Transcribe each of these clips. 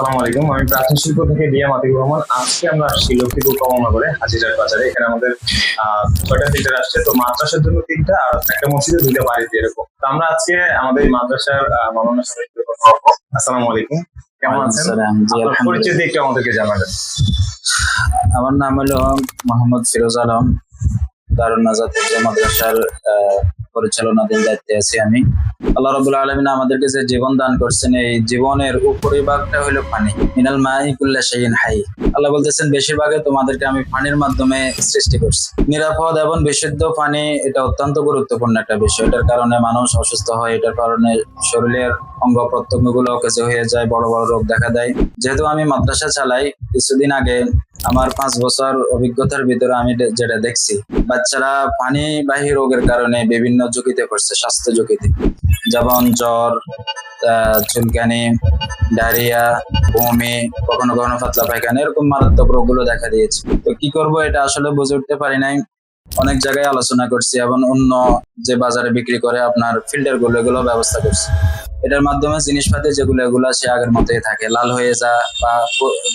আসসালামু আলাইকুম। আমি প্রাচীন শিল্প থেকে রহমান। আজকে আমরা আসছি লক্ষ্মীপুর কমলনগরে হাজিরার বাজারে। এখানে আমাদের ছয়টা ফিল্টার আসছে। তো মাদ্রাসার জন্য তিনটা আর একটা মসজিদে দুইটা বাড়িতে এরকম। তো আমরা আজকে আমাদের মাদ্রাসার বলব। আসসালামু আলাইকুম। কেমন আছেন? আপনার আলহামদুলিল্লাহ। পরিচয় দিয়ে একটু আমাদেরকে জানাবেন। আমার নাম হলো মোহাম্মদ ফিরোজ আলম। দারুণ নাজাত উচ্চ মাদ্রাসার আহ, পরিচালনাধীন দায়িত্বে আছি আমি। আল্লাহ রবুল আলমিন আমাদেরকে যে জীবন দান করছেন এই জীবনের উপরিভাগটা হলো পানি। মিনাল মাই কুল্লা শাইইন হাই। আল্লাহ বলতেছেন বেশিরভাগে তোমাদেরকে আমি পানির মাধ্যমে সৃষ্টি করছি। নিরাপদ এবং বিশুদ্ধ পানি এটা অত্যন্ত গুরুত্বপূর্ণ একটা বিষয়। এটার কারণে মানুষ অসুস্থ হয় এটার কারণে শরীরের অঙ্গ প্রত্যঙ্গগুলো হয়ে যায় বড় বড় রোগ দেখা দেয়। যেহেতু আমি মাদ্রাসা চালাই কিছুদিন আগে আমার পাঁচ বছর অভিজ্ঞতার ভিতরে আমি যেটা দেখছি, বাচ্চারা পানি বাহী রোগের কারণে বিভিন্ন ঝুঁকিতে পড়ছে, স্বাস্থ্য ঝুঁকিতে। যেমন জ্বর চুলকানি, ডায়রিয়া, বমি, কখনো কখনো পাতলা পায়খানা, এরকম মারাত্মক রোগগুলো দেখা দিয়েছে। তো কি করব এটা আসলে বুঝে উঠতে পারি নাই। অনেক জায়গায় আলোচনা করছি এবং অন্য যে বাজারে বিক্রি করে আপনার ফিল্টারগুলো, এগুলো ব্যবস্থা করছি। এটার মাধ্যমে জিনিসপাতি যেগুলো, এগুলো সে আগের মতোই থাকে। লাল হয়ে যা বা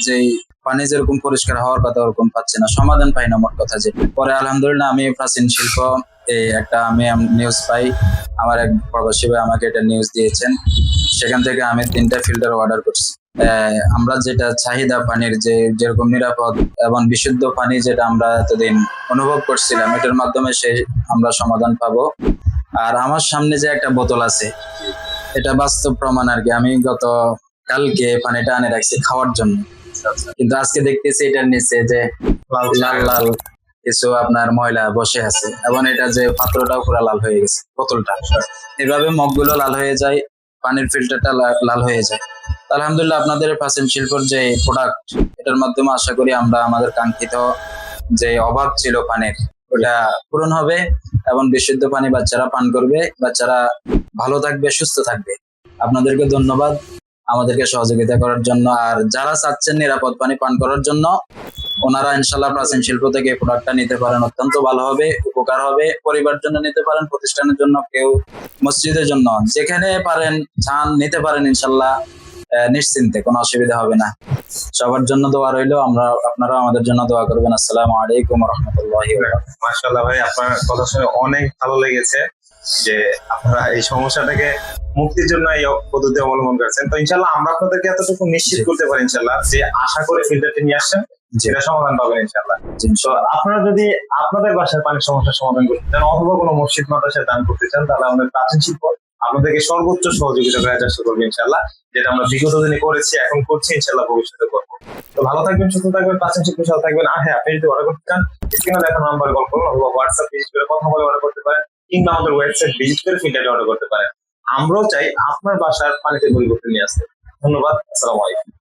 যেই পানি যেরকম পরিষ্কার হওয়ার কথা ওরকম পাচ্ছে না। সমাধান পাই না মোট কথা যে। পরে আলহামদুলিল্লাহ আমি প্রাচীন শিল্প, এই একটা আমি নিউজ পাই। আমার এক প্রবাসী ভাই আমাকে এটা নিউজ দিয়েছেন। সেখান থেকে আমি তিনটা ফিল্টার অর্ডার করছি। আমরা যেটা চাহিদা পানির যে যেরকম নিরাপদ এবং বিশুদ্ধ পানি যেটা আমরা এতদিন অনুভব করছিলাম, এটার মাধ্যমে সে আমরা সমাধান পাবো। আর আমার সামনে যে একটা বোতল আছে, এটা বাস্তব প্রমাণ আর কি। আমি গত কালকে পানিটা আনে রাখছি খাওয়ার জন্য। কিন্তু আজকে দেখতেছি এটার নিচে যে লাল লাল কিছু আপনার ময়লা বসে আছে। এবং এটা যে পাত্রটাও পুরো লাল হয়ে গেছে বোতলটা। এভাবে মগগুলো লাল হয়ে যায় পানির ফিল্টারটা লাল হয়ে যায়। আলহামদুলিল্লাহ আপনাদের প্রাচীন শিল্পর যে প্রোডাক্ট এটার মাধ্যমে আশা করি আমরা আমাদের কাঙ্ক্ষিত যে অভাব ছিল পানির ওটা পূরণ হবে এবং বিশুদ্ধ পানি বাচ্চারা পান করবে বাচ্চারা ভালো থাকবে সুস্থ থাকবে। আপনাদেরকে ধন্যবাদ। আমাদেরকে সহযোগিতা করার জন্য। আর যারা চাচ্ছেন নিরাপদ পানি পান করার জন্য, ওনারা ইনশাল্লাহ প্রাচীন শিল্প থেকে প্রোডাক্টটা নিতে পারেন। অত্যন্ত ভালো হবে, উপকার হবে পরিবার জন্য নিতে পারেন, প্রতিষ্ঠানের জন্য কেউ মসজিদের জন্য। যেখানে পারেন, চান, নিতে পারেন ইনশাল্লাহ নিশ্চিন্তে, কোনো অসুবিধা হবে না। সবার জন্য দোয়া রইল, আমরা আপনারা আমাদের জন্য দোয়া করবেন। আসসালামু আলাইকুম রহমতুল্লাহ মাশাআল্লাহ ভাই, আপনার কথা শুনে অনেক ভালো লেগেছে। যে আপনারা এই সমস্যাটাকে মুক্তির জন্য এই পদ্ধতি অবলম্বন করেছেন। তো ইনশাল্লাহ আমরা আপনাদেরকে এতটুকু নিশ্চিত করতে পারি ইনশাল্লাহ যে আশা করে ফিল্টারটি নিয়ে আসছেন যেটা সমাধান পাবেন ইনশাল্লাহ তো আপনারা যদি আপনাদের বাসার পানির সমস্যার সমাধান করতে চান অথবা কোনো মসজিদ মাদ্রাসায় দান করতে চান তাহলে আমাদের প্রাচীন শিল্প আপনাদেরকে সর্বোচ্চ সহযোগিতা করার চেষ্টা করবে ইনশাল্লাহ যেটা আমরা বিগত দিনে করেছি এখন করছি ইনশাল্লাহ ভবিষ্যতে করব। তো ভালো থাকবেন সুস্থ থাকবেন প্রাচীন শিল্প সাথে থাকবেন। আর হ্যাঁ আপনি যদি অর্ডার করতে চান স্ক্রিনে দেখা নাম্বার কল করুন অথবা হোয়াটসঅ্যাপ করে কথা বলে অর্ডার করতে পারেন। কিংবা আমাদের ওয়েবসাইট ডিজিটাল করে অর্ডার করতে পারেন। আমরাও চাই আপনার বাসার পানিতে পরিবর্তন নিয়ে আসতে। ধন্যবাদ, আসসালামু আলাইকুম।